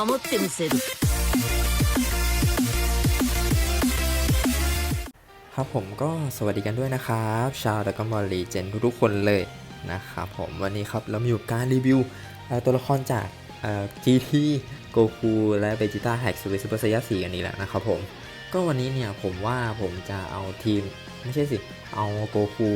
守ってみせる ครับผมก็สวัสดีกันด้วยนะครับ ชาวดากอนบอลลีเจนทุกๆคนเลยนะครับผมวันนี้ครับเรามีอยู่การรีวิวเอ่อตัวละครจากเอ่อ GT โกคูและเบจิต้าแฮกสวิตซูเปอร์ไซยาสีกันนี้แหละนะครับผม ก็วันนี้เนี่ยผมว่าผมจะเอาทีม ไม่ใช่สิ เอาโกคู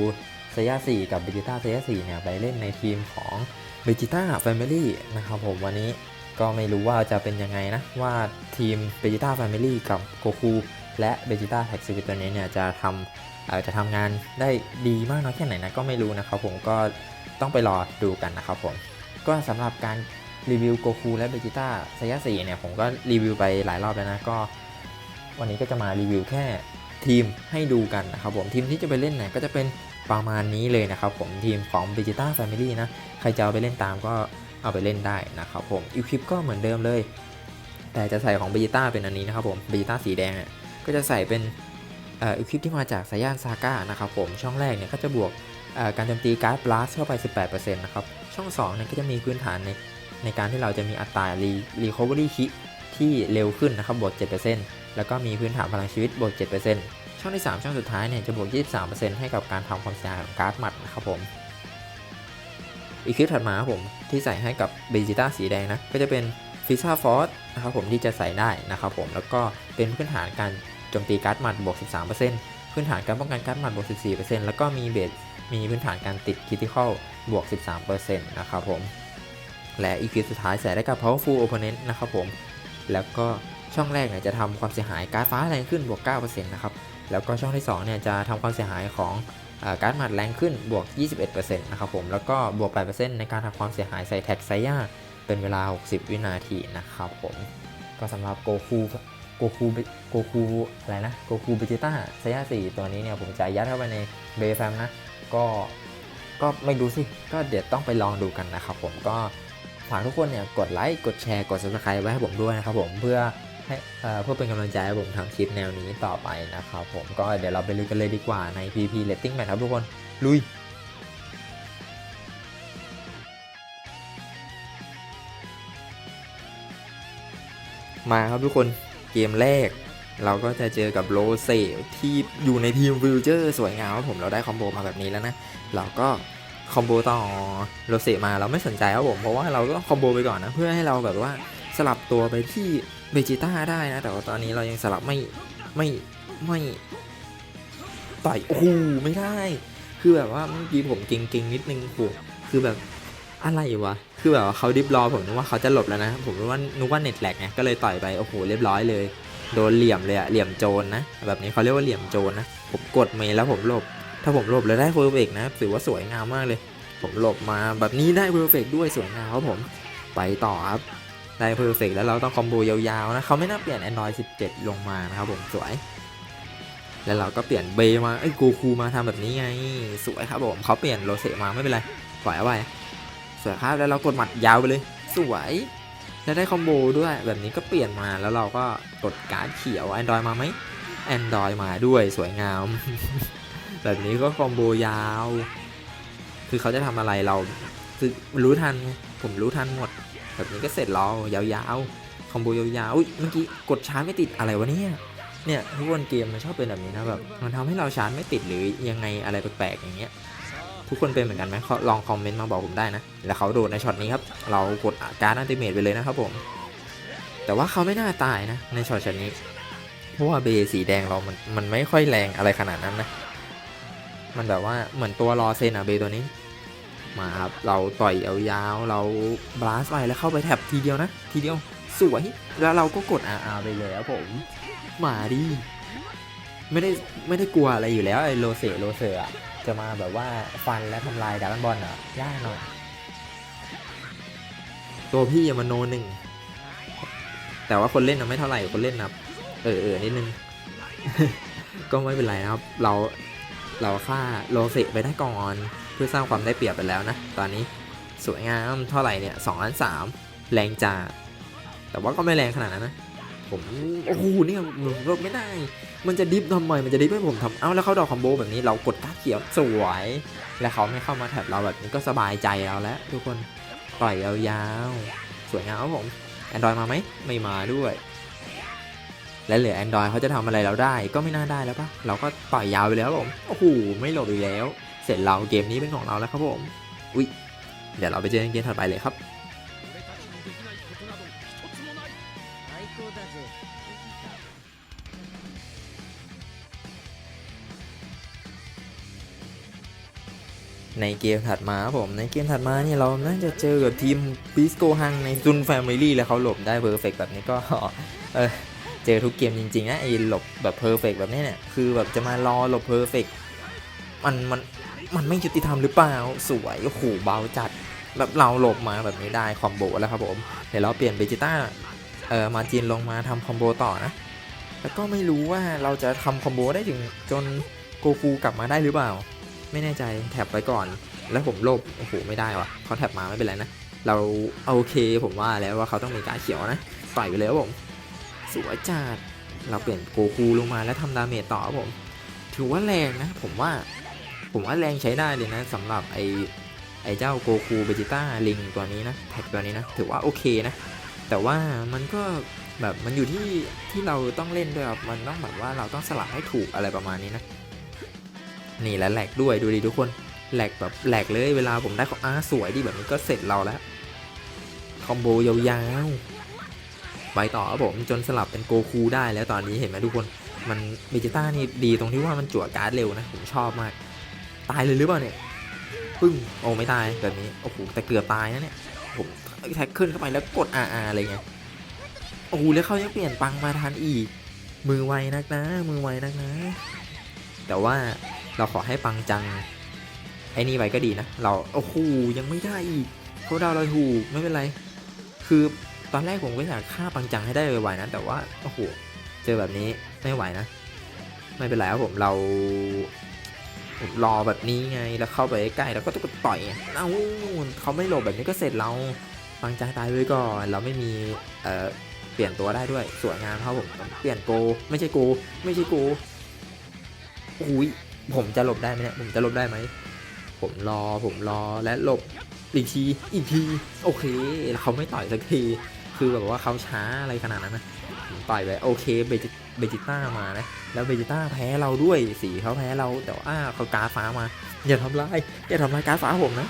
ไซยาสีกับเบจิต้าไซยาสีเนี่ยไปเล่นในทีมของเบจิต้าแฟมิลี่นะครับผมวันนี้ ก็ไม่รู้ว่าจะเป็นยังไงนะ ว่าทีมเบจิต้าแฟมิลี่กับโกคูและเบจิต้าแท็กซิวิตตัวนี้เนี่ยจะทำอ่อจะทำงานได้ดีมากน้อยแค่ไหนนะก็ไม่รู้นะครับผมก็ต้องไปรอดูกันนะครับผม ก็สำหรับการรีวิวโกคูและเบจิต้าไซยาสีเนี่ยผมก็รีวิวไปหลายรอบแล้วนะก็วันนี้ก็จะมารีวิวแค่ทีมให้ดูกันนะครับผมทีมที่จะไปเล่นเนี่ยก็จะเป็นประมาณนี้เลยนะครับผมทีมของ v e g e t a Family นะ ใครจะเอาไปเล่นตามก็ เอาไปเล่นได้นะครับผมอีคลิปก็เหมือนเดิมเลย แต่จะใส่ของ v e g e t a เป็นอันนี้นะครับผม v e g e t a สีแดงเนี่ยก็จะใส่เป็นอ่อคลิปที่มาจากสายานซาก้านะครับผมช่องแรกเนี่ยก็จะบวกการโจมตีการ์ดบลัสเข้าไป 18%นะครับช่อง2เนี่ยก็จะมีพื้นฐานในในการที่เราจะมีอัตรารีรีคอเวอรี่คิที่เร็วขึ้นนะครับบวก 7%แล้วก็มีพื้นฐานพลังชีวิตบวก 7%ช่องที่ 3 ช่องสุดท้ายเนี่ยจะบวก 23%ให้กับการทำความเสียหายของการ์ดหมัดนะครับผม อีกคลิปถัดมาครับผมที่ใส่ให้กับเบจิต้าสีแดงนะ ก็จะเป็นฟิซ่าฟอสนะครับผมที่จะใส่ได้นะครับผมแล้วก็เป็นพื้นฐานการโจมตีการ์ดหมัดบวก 13%พื้นฐานการป้องกันการ์ดหมัดบวก 14%แล้วก็มีเบสมีพื้นฐานการติดคิติคอลบวก 13%นะครับผมและอีกคลิปสุดท้ายใส่ได้กับ powerful opponent นะครับผมแล้วก็ช่องแรกเนี่ยจะทำความเสียหายการ์ดฟ้าแรงขึ้นบวก 9%นะครับ แล้วก็ช่องที่2เนี่ยจะทำความเสียหายของ การ์ดหมัดแรงขึ้นบวก 21%นะครับผม แล้วก็บวก 8%ในการทำความเสียหายใส่แท็กไซย่าเป็นเวลา 60 วินาทีนะครับผม ก็สำหรับโกคูโกคูโกคูอะไรนะโกคูเบจิต้าไซย่า4ตัวนี้เนี่ยผมจะยัดเข้าไปในเบฟแฟมนะ ก็ก็ไม่รู้สิ ก็เดี๋ยวต้องไปลองดูกันนะครับผมก็ฝากทุกคนเนี่ยกดไลค์ กดแชร์ กด subscribe ไว้ให้ผมด้วยนะครับผมเพื่อ ให้เพื่อเป็นกำลังใจให้ผมทำคลิปแนวนี้ต่อไปนะครับผมก็เดี๋ยวเราไปลุยกันเลยดีกว่าใน PP Rating Match ครับทุกคนลุยมาครับทุกคนเกมแรก เราก็จะเจอกับโรเซที่อยู่ในทีมวิลเจอร์สวยงามครับผมเราได้คอมโบมาแบบนี้แล้วนะ เราก็คอมโบต่อโรเซมาเราไม่สนใจครับผมเพราะว่าเราก็คอมโบไปก่อนนะเพื่อให้เราแบบว่า สลับตัวไปที่เบจิต้าได้นะ แต่ว่าตอนนี้เรายังสลับไม่ไม่ไม่ต่อยโอ้โหไม่ได้ คือแบบว่าเมื่อกี้ผมเก่งๆนิดนึงโหคือแบบอะไรวะ คือแบบว่าเขาดิฟรอผมนึกว่าเขาจะหลบแล้วนะ ผมนึกว่านึกว่าเน็ตแหลกไงก็เลยต่อยไปโอ้โหเรียบร้อยเลย โดนเหลี่ยมเลยอะเหลี่ยมโจรนะแบบนี้เขาเรียกว่าเหลี่ยมโจรนะ ผมกดเมย์แล้วผมหลบ ถ้าผมหลบแล้วได้เพอร์เฟกนะถือว่าสวยงามมากเลย ผมหลบมาแบบนี้ได้เพอร์เฟกด้วยสวยงามครับผม ไปต่อครับ ได้เพอร์เฟกแล้วเราต้องคอมโบยาวๆนะเขาไม่น่าเปลี่ยน Android 17 ลงมานะครับผมสวย แล้วเราก็เปลี่ยนเบมาไอ้กูคูมาทำแบบนี้ไงสวยครับผมเขาเปลี่ยนโรเซมาไม่เป็นไรปล่อยเอาไว้สวยครับแล้วเรากดหมัดยาวไปเลย สวยแล้วได้คอมโบด้วยแบบนี้ก็เปลี่ยนมาแล้วเราก็กดการ์ดเขียว Android มาไหม Android มาด้วยสวยงาม แบบนี้ก็คอมโบยาว คือเขาจะทำอะไรเราคือรู้ทันผมรู้ทันหมด แบบนี้ก็เสร็จเรายาวๆคอมโบยาวๆอุ้ยเมื่อกี้กดชาร์จไม่ติดอะไรวะเนี่ยเนี่ยทุกคนเกมมันชอบเป็นแบบนี้นะแบบมันทำให้เราชาร์จไม่ติดหรือยังไงอะไรแปลกๆอย่างเงี้ยทุกคนเป็นเหมือนกันไหมลองคอมเมนต์มาบอกผมได้นะแล้วเขาโดดในช็อตนี้ครับเรากดการ์ดอันติเมตไปเลยนะครับผมแต่ว่าเขาไม่น่าตายนะในช็อตชนี้เพราะว่าเบสีแดงเรามันมันไม่ค่อยแรงอะไรขนาดนั้นนะมันแบบว่าเหมือนตัวรอเซนอะเบตัวนี้ มาครับ เราต่อยยาวๆ เราบลัสไปแล้วเข้าไปแท็บทีเดียวนะ ทีเดียวสวย แล้วเราก็กด RR ไปเลยครับผมมาดิไม่ได้ไม่ได้กลัวอะไรอยู่แล้วไอ้โรเซโรเซอะจะมาแบบว่าฟันและทำลายดราก้อนบอลอะยากหน่อยตัวพี่อะมันโนหนึ่งแต่ว่าคนเล่นนะไม่เท่าไหร่คนเล่นนะเออเออนิดนึง ก็ไม่เป็นไรนะครับ เราเราฆ่าโรเซไปได้ก่อน เพื่อสร้างความได้เปรียบไปแล้วนะ ตอนนี้สวยงามเท่าไหร่เนี่ยสองล้านสามแรงจ่าแต่ว่าก็ไม่แรงขนาดนั้นนะ ผมโอ้โหเนี่ยผมรบไม่ได้ มันจะดิฟทำไมมันจะดิฟให้ผมทำเอ้าแล้วเขาดอกคอมโบแบบนี้เรากดก้าเขียวสวย แล้วเขาไม่เข้ามาแท็บเราแบบนี้ก็สบายใจเราแล้ว ทุกคนต่อยยาวๆสวยงามครับผม Android มาไหมไม่มาด้วย และเหลือ Android เขาจะทำอะไรเราได้ก็ไม่น่าได้แล้วปะเราก็ต่อยยาวไปแล้วผมโอ้โหไม่หลบอีกแล้ว เสร็จเราเกมนี้เป็นของเราแล้วครับผมอุ้ยเดี๋ยวเราไปเจอกันเกมถัดไปเลยครับในเกมถัดมาผมในเกมถัดมาเนี่ยเราน่าจะเจอกับทีมปิสโกฮังในซุนแฟมิลี่แล้วเขาหลบได้เพอร์เฟกแบบนี้ก็เออเจอทุกเกมจริงๆนะไอ้หลบแบบเพอร์เฟกแบบนี้เนี่ยคือแบบจะมารอหลบเพอร์เฟกมันมัน มันไม่ยุติธรรมหรือเปล่า สวยโอ้โหเบาจัดแบบเราหลบมาแบบนี้ได้คอมโบแล้วครับผม เดี๋ยวเราเปลี่ยนเบจิต้าเอ่อมาจินลงมาทำคอมโบต่อนะ แล้วก็ไม่รู้ว่าเราจะทำคอมโบได้ถึงจนโกคูกลับมาได้หรือเปล่า ไม่แน่ใจแท็บไว้ก่อน แล้วผมลบโอ้โหไม่ได้วะเขาแท็บมาไม่เป็นไรนะ เราโอเคผมว่าแล้วว่าเขาต้องมีการเขียวนะต่อยไปเลยครับผมสวยจัดเราเปลี่ยนโกคูลงมาแล้วทำดาเมจต่อครับผม ถือว่าแรงนะ ผมว่า ผมว่าแรงใช้ได้เลยนะสำหรับไอไอเจ้าโกคูเบจิต้าลิงตัวนี้นะแท็กตัวนี้นะถือว่าโอเคนะ แต่ว่ามันก็แบบมันอยู่ที่ที่เราต้องเล่นด้วยครับมันต้องแบบว่าเราต้องสลับให้ถูกอะไรประมาณนี้นะ นี่แล้วแหลกด้วยดูดิทุกคนแหลกแบบแหลกเลยเวลาผมได้ของอาสวยดีแบบนี้ก็เสร็จเราแล้วคอมโบยาวๆไปต่อครับผมจนสลับเป็นโกคูได้แล้วตอนนี้เห็นไหมทุกคน มันเบจิต้านี่ดีตรงที่ว่ามันจั่วการ์ดเร็วนะผมชอบมาก ตายเลยหรือเปล่าเนี่ยปึ้งโอ้ไม่ตายแบบนี้โอ้โหแต่เกือบตายนะเนี่ยผมแท็กขึ้นเข้าไปแล้วกด RR อะไรเงี้ยโอ้โหแล้วเขายังเปลี่ยนปังมาทันอีก มือไวนักนะ มือไวนักนะ แต่ว่าเราขอให้ปังจังไอ้นี่ไว้ก็ดีนะ เราโอ้โหยังไม่ได้อีกเขาดาวเราถูกไม่เป็นไร คือตอนแรกผมก็อยากฆ่าปังจังให้ได้ไวๆนะแต่ว่าโอ้โหเจอแบบนี้ไม่ไหวนะ ไม่เป็นไรครับผมเรา ผมรอแบบนี้ไงแล้วเข้าไปใกล้แล้วก็ต้องต่อยเอ้าเขาไม่หลบแบบนี้ก็เสร็จเราฟังจางตายเลยก่อนเราไม่มีเอ่อเปลี่ยนตัวได้ด้วยสวยงามครับผมเปลี่ยนโก ไม่ใช่โก ไม่ใช่โกอุ้ยผมจะหลบได้ไหมเนี่ยผมจะหลบได้ไหมผมรอผมรอและหลบอีกทีอีกทีโอเคเขาไม่ต่อยสักที คือแบบว่าเขาช้าอะไรขนาดนั้นนะ ต่อยไปโอเคเบจิเบจิต้ามานะ แล้วเบจิต้าแพ้เราด้วยสีเขาแพ้เราแต่ว่าเขาการฟ้ามา อย่าทำลายอย่าทำลายการฟ้าผมนะ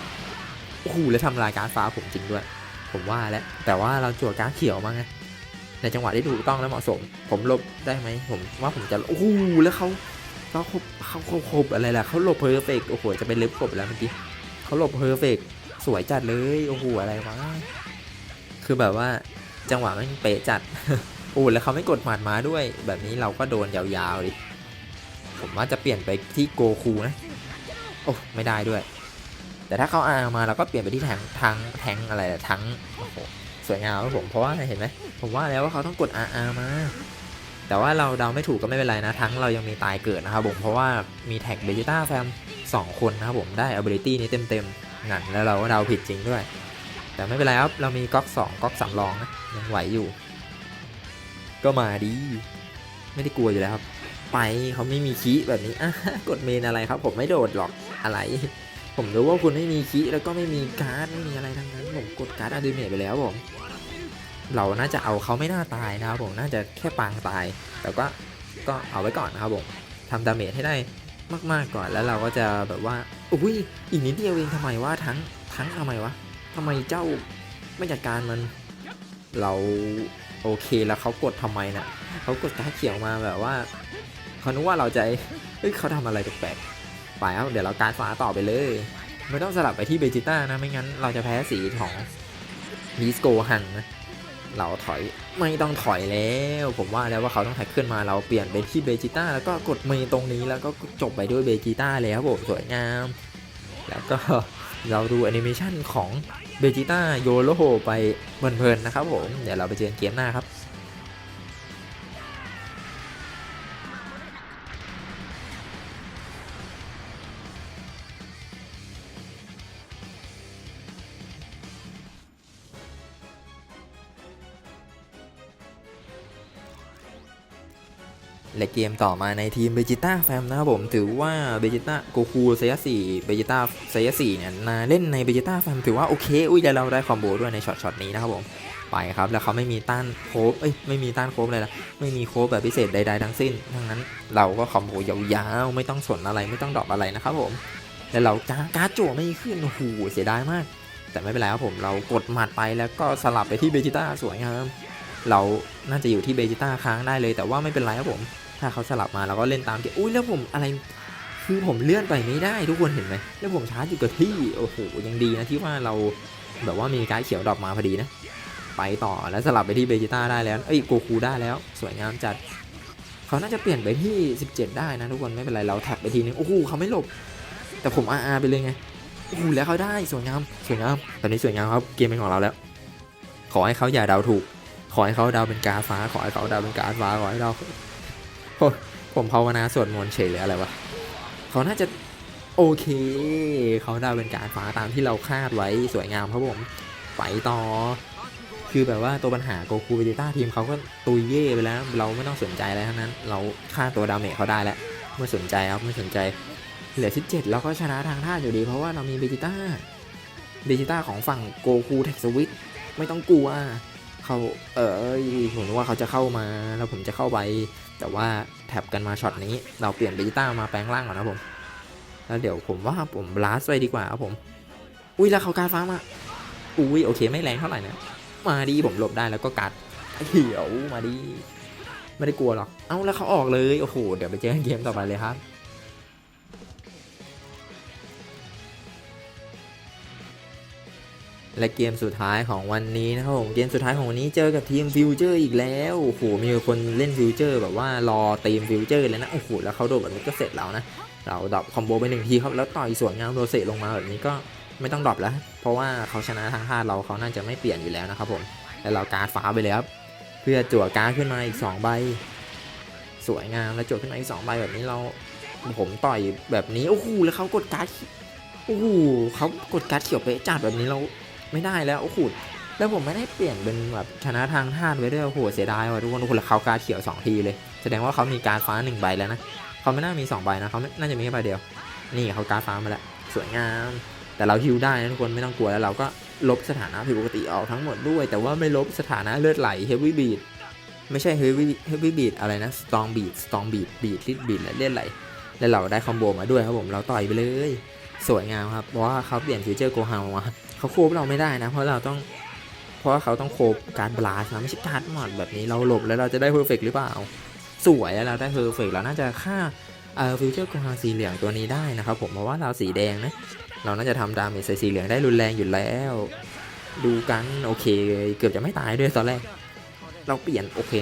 โอ้โหแล้วทำลายการฟ้าผมจริงด้วย ผมว่าแล้วแต่ว่าเราจั่วการเขียวมาไงในจังหวะที่ถูกต้องและเหมาะสม ผมลบได้ไหมผมว่าผมจะโอ้โหแล้วเขาเขาเขาเขาครบอะไรล่ะเขาหลบเพอร์เฟกโอ้โหจะเป็นเล็บกบแล้วเมื่อกี้เขาหลบเพอร์เฟกสวยจัดเลยโอ้โหอะไรวะคือแบบว่าจังหวะมันเป๊ะจัด โอ้แล้วเขาไม่กดหมัดมาด้วย แบบนี้เราก็โดนยาวๆดิผมว่าจะเปลี่ยนไปที่โกคูนะโอ้ไม่ได้ด้วย แต่ถ้าเขาอามาเราก็เปลี่ยนไปที่แทงทางแทงอะไรอะทั้งโอ้โหสวยงามครับผมเพราะว่าเห็นไหมผมว่าแล้วว่าเขาต้องกด RR มา แต่ว่าเราเดาไม่ถูกก็ไม่เป็นไรนะ ทั้งเรายังมีตายเกิดนะครับผมเพราะว่ามีแท็กเบจิต้าแฟม2คนนะครับผมได้ ability นี้เต็มๆนั่นแล้วเราก็เดาผิดจริงด้วย แต่ไม่เป็นไรครับเรามีก๊อก2ก๊อกสำรองนะยังไหวอยู่ ก็มาดี ไม่ได้กลัวอยู่แล้วครับ ไปเขาไม่มีคีแบบนี้อะกดเมนอะไรครับ ผมไม่โดดหรอกอะไร ผมรู้ว่าคุณไม่มีคีแล้วก็ไม่มีการ์ดไม่มีอะไรทั้งนั้นผมกดการ์ดอะดิเมทไปแล้วผมเราน่าจะเอาเขาไม่น่าตายนะครับผมน่าจะแค่ปางตาย แต่ก็ก็เอาไว้ก่อนนะครับผมทำดาเมจให้ได้มากๆก่อนแล้วเราก็จะแบบว่าอุ้ยอีกนิดเดียวเองทำไมว่าทั้งทั้งทำไมวะทำไมเจ้าไม่จัดการมัน เรา โอเคแล้วเขากดทำไมน่ะเขากดการเขียวมาแบบว่าเขานึกว่าเราจะเฮ้ยเขาทำอะไรแปลกๆไปครับเดี๋ยวเราการดฟ้าต่อไปเลย ไม่ต้องสลับไปที่เบจิต้านะไม่งั้นเราจะแพ้สีของมิสโกฮังนะเราถอยไม่ต้องถอยแล้ว ผมว่าแล้วว่าเขาต้องแท็กขึ้นมาเราเปลี่ยนไปที่เบจิต้าแล้วก็กดเมย์ตรงนี้แล้วก็จบไปด้วยเบจิต้าแล้วผมสวยงาม แล้วก็เราดูแอนิเมชันของ เบจิต้าโยโลโฮไปเพลินๆนะครับผม เดี๋ยวเราไปเจอกันเกมหน้าครับ และเกมต่อมาในทีมเบจิต้าแฟมนะครับผมถือว่าเบจิต้าโกคูเซียสี่เบจิต้าเซียสี่เนี่ยนาเล่นในเบจิต้าแฟมถือว่าโอเค อุ้ยแล้วเราได้คอมโบด้วยในช็อตช็อตนี้นะครับผมไปครับ แล้วเขาไม่มีต้านโคบเอ้ยไม่มีต้านโคบเลยละไม่มีโคบแบบพิเศษใดๆทั้งสิ้นดังนั้นเราก็คอมโบยาวๆไม่ต้องสนอะไรไม่ต้องดรอปอะไรนะครับผมแล้วเราจ้าการ์ดจั่วไม่ขึ้นโอ้โหเสียดายมาก แต่ไม่เป็นไรครับผมเรากดหมัดไปแล้วก็สลับไปที่เบจิต้าสวยงามเราน่าจะอยู่ที่เบจิต้าค้างได้เลยแต่ว่าไม่เป็นไรครับผม ถ้าเขาสลับมาเราก็เล่นตามเกมอุ้ยแล้วผมอะไรคือผมเลื่อนไปไม่ได้ทุกคนเห็นไหมแล้วผมชาร์จอยู่กับที่โอ้โหยังดีนะที่ว่าเราแบบว่ามีการเขียวดรอปมาพอดีนะ ไปต่อแล้วสลับไปที่เบจิต้าได้แล้วเอ้ยโกคูได้แล้ว สวยงามจัดเขาน่าจะเปลี่ยนไปที่ 17 ได้นะทุกคนไม่เป็นไรเราแท็บไปทีนึงโอ้โหเขาไม่หลบ แต่ผมอาร์ไปเลยไงโอ้โหแล้วเขาได้สวยงามสวยงามตอนนี้สวยงามครับเกมเป็นของเราแล้ว ขอให้เขาอย่าเดาถูก ขอให้เขาเดาเป็นกาฟ้า ขอให้เขาเดาเป็นกาฟ้าขอให้เรา ผมผมภาวนาสวดมนต์เฉยเลยอะไรวะเขาน่าจะโอเค เขาดาเป็นการฟ้าตามที่เราคาดไว้สวยงามครับผมไปต่อ คือแบบว่าตัวปัญหาโกคูเวจิต้าทีมเขาก็ตุยเย่ไปแล้ว เราไม่ต้องสนใจอะไรทั้งนั้น เราฆ่าตัวดาเมจเขาได้แล้วไม่สนใจครับไม่สนใจ เหลือ17เจ็ดเราก็ชนะทางท่าอยู่ดี เพราะว่าเรามีเบจิต้าเบจิต้าของฝั่งโกคูเท็กสวิตไม่ต้องกลัวเขาเออผมนึกว่าเขาจะเข้ามาแล้วผมจะเข้าไป แต่ว่าแท็บกันมาช็อตนี้เราเปลี่ยนเบจิต้ามาแปลงร่างก่อนนะผมแล้วเดี๋ยวผมว่าผมบลัสไปดีกว่าครับผม อุ้ยแล้วเขาการฟ้ามาอุ้ยโอเคไม่แรงเท่าไหร่นะมาดีผมหลบได้แล้วก็กัดเขียวมาดี ไม่ได้กลัวหรอก เอ้าแล้วเขาออกเลยโอ้โหเดี๋ยวไปเจอกันเกมต่อไปเลยครับ และเกมสุดท้ายของวันนี้นะครับผมเกมสุดท้ายของวันนี้เจอกับทีมฟิวเจอร์อีกแล้วโอ้โหมีคนเล่นฟิวเจอร์แบบว่ารอตีมฟิวเจอร์เลยนะโอ้โหแล้วเขาโดดแบบนี้ก็เสร็จแล้วนะเราดรอปคอมโบไปหนึ่งทีครับแล้วต่อยสวนงามโรเซลงมาแบบนี้ก็ไม่ต้องดรอปแล้ว เพราะว่าเขาชนะทางท่าเราเขาน่าจะไม่เปลี่ยนอยู่แล้วนะครับผมแล้วเราการ์ดฟ้าไปเลยครับเพื่อจั่วการ์ดขึ้นมาอีก 2 ใบ สวยงามแล้วจั่วขึ้นมาอีก2ใบแบบนี้เราผมต่อยแบบนี้โอ้โหแล้วเขากดการ์ดโอ้โหเขากดการ์ดเขียวเป๊ะจัดแบบนี้เรา ไม่ได้แล้วโอ้โหแล้วผมไม่ได้เปลี่ยนเป็นแบบชนะทางธาตุไว้ด้วยโอ้โหเสียดายว่ะทุกคนทุกคนเขากาเขียวสองทีเลย แสดงว่าเขามีการฟ้าหนึ่งใบแล้วนะเขาไม่น่ามีสองใบนะเขาไม่น่าจะมีแค่ใบเดียว นี่เขาการฟ้ามาแล้วสวยงาม แต่เราฮิวได้นะทุกคนไม่ต้องกลัวแล้วเราก็ลบสถานะผิดปกติออกทั้งหมดด้วย แต่ว่าไม่ลบสถานะเลือดไหลเฮฟวี่บีดไม่ใช่เฮฟวี่เฮฟวี่บีดอะไรนะสตองบีดสตองบีดบีดลิดบีดและเลือดไหลแล้วเราได้คอมโบมาด้วยครับผมเราต่อยไปเลย สวยงามครับเพราะว่าเขาเปลี่ยนฟิวเจอร์โกฮามา เขาโคบเราไม่ได้นะ เพราะเราต้อง เพราะว่าเขาต้องโคบการบลาสนะไม่ใช่การหมดแบบนี้เราหลบแล้วเราจะได้เพอร์เฟกหรือเปล่า สวยแล้วเราได้เพอร์เฟกเราน่าจะฆ่าเอ่อฟิวเจอร์กฮาสีเหลืองตัวนี้ได้นะครับผมเพราะว่าเราสีแดงนะเราน่าจะทำดาเมจใส่สีเหลืองได้รุนแรงอยู่แล้ว ดูกันโอเค เกือบจะไม่ตายด้วยตอนแรก เราเปลี่ยนโอเค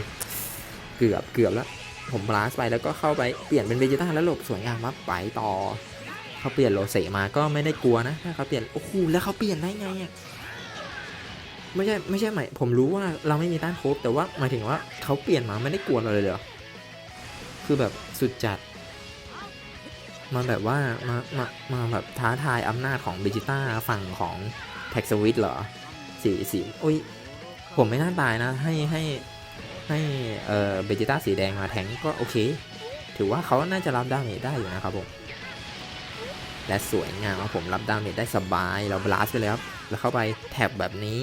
เกือบเกือบแล้ว ผมบลัสไปแล้วก็เข้าไปเปลี่ยนเป็นเวจิต้าแล้วหลบสวยงามมาไปต่อ เขาเปลี่ยนโรเซมาก็ไม่ได้กลัวนะถ้าเขาเปลี่ยนโอ้โหแล้วเขาเปลี่ยนได้ไงอะไม่ใช่ไม่ใช่หมายผมรู้ว่าเราไม่มีต้านโคบแต่ว่าหมายถึงว่าเขาเปลี่ยนมาไม่ได้กลัวเราเลยเหรอคือแบบสุดจัดมาแบบว่ามามามาแบบท้าทายอำนาจของเบจิต้าฝั่งของแท็กสวิตเหรอสีสีอุ้ยผมไม่น่าตายนะ ให้ให้ให้เอ่อเบจิต้าสีแดงมาแทงก็โอเค ถือว่าเขาน่าจะรับดาเมจได้อยู่นะครับผม และสวยงามครับผมรับดาเมจได้สบาย เราบลัสไปเลยครับ แล้วเข้าไปแท็บแบบนี้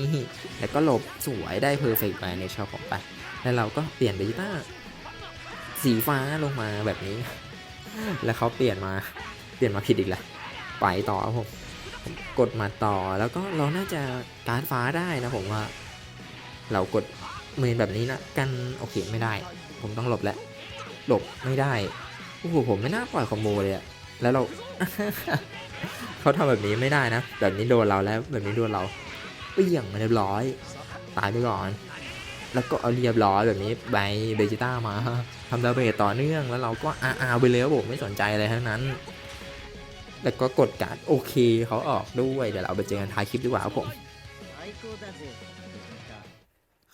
แล้วก็หลบสวยได้เพอร์เฟกต์ไปในชอบผมไป แล้วเราก็เปลี่ยนเบจิต้าสีฟ้าลงมาแบบนี้ แล้วเขาเปลี่ยนมา เปลี่ยนมาผิดอีกแล้วไปต่อครับผมผมกดมาต่อแล้วก็เราน่าจะการฟ้าได้นะผมว่า เรากดเมนแบบนี้นะกันโอเคไม่ได้ ผมต้องหลบแล้วหลบไม่ได้โอ้โหผมไม่น่าปล่อยคอมโบเลยอะ แล้วเรา เขาทำแบบนี้ไม่ได้นะ แบบนี้โดนเราแล้ว แบบนี้โดนเราเปี้ยงมาเรียบร้อย ตายไปก่อน แล้วก็เอาเรียบร้อยแบบนี้ใบเบจิต้ามาทำดาเมจต่อเนื่องแล้วเราก็อาอาไปเลยว่าผมไม่สนใจอะไรทั้งนั้นแล้วก็กดการโอเคเขาออกด้วยเดี๋ยวเราไปเจอกันท้ายคลิปดีกว่าครับผม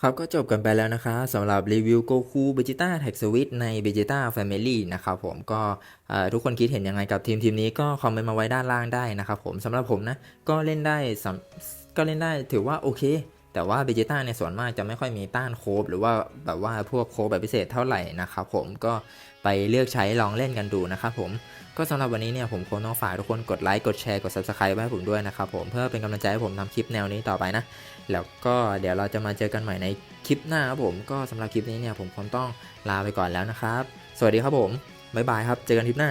ครับก็จบกันไปแล้วนะคะสำหรับรีวิวโกคูเบจิต้าแท็กสวิตใน b e g e t a Family นะครับผมก็ทุกคนคิดเห็นยังไงกับทีมทีมนี้ก็คอมเมนต์มาไว้ด้านล่างได้นะครับผมสำหรับผมนะ ก็เล่นได้ก็เล่นได้ถือว่าโอเค แต่ว่าเบจิต้าเนี่ยส่วนมากจะไม่ค่อยมีต้านโคบหรือว่าแบบว่าพวกโคบแบบพิเศษเท่าไหร่นะครับผมก็ไปเลือกใช้ลองเล่นกันดูนะครับผมก็สำหรับวันนี้เนี่ยผมคงต้องฝากทุกคนกดไลค์กดแชร์กด subscribe ไว้ให้ผมด้วยนะครับผมเพื่อเป็นกำลังใจให้ผมทำคลิปแนวนี้ต่อไปนะ แล้วก็เดี๋ยวเราจะมาเจอกันใหม่ในคลิปหน้าครับผมก็สำหรับคลิปนี้เนี่ยผมคงต้องลาไปก่อนแล้วนะครับ สวัสดีครับผมบ๊ายบายครับเจอกันคลิปหน้า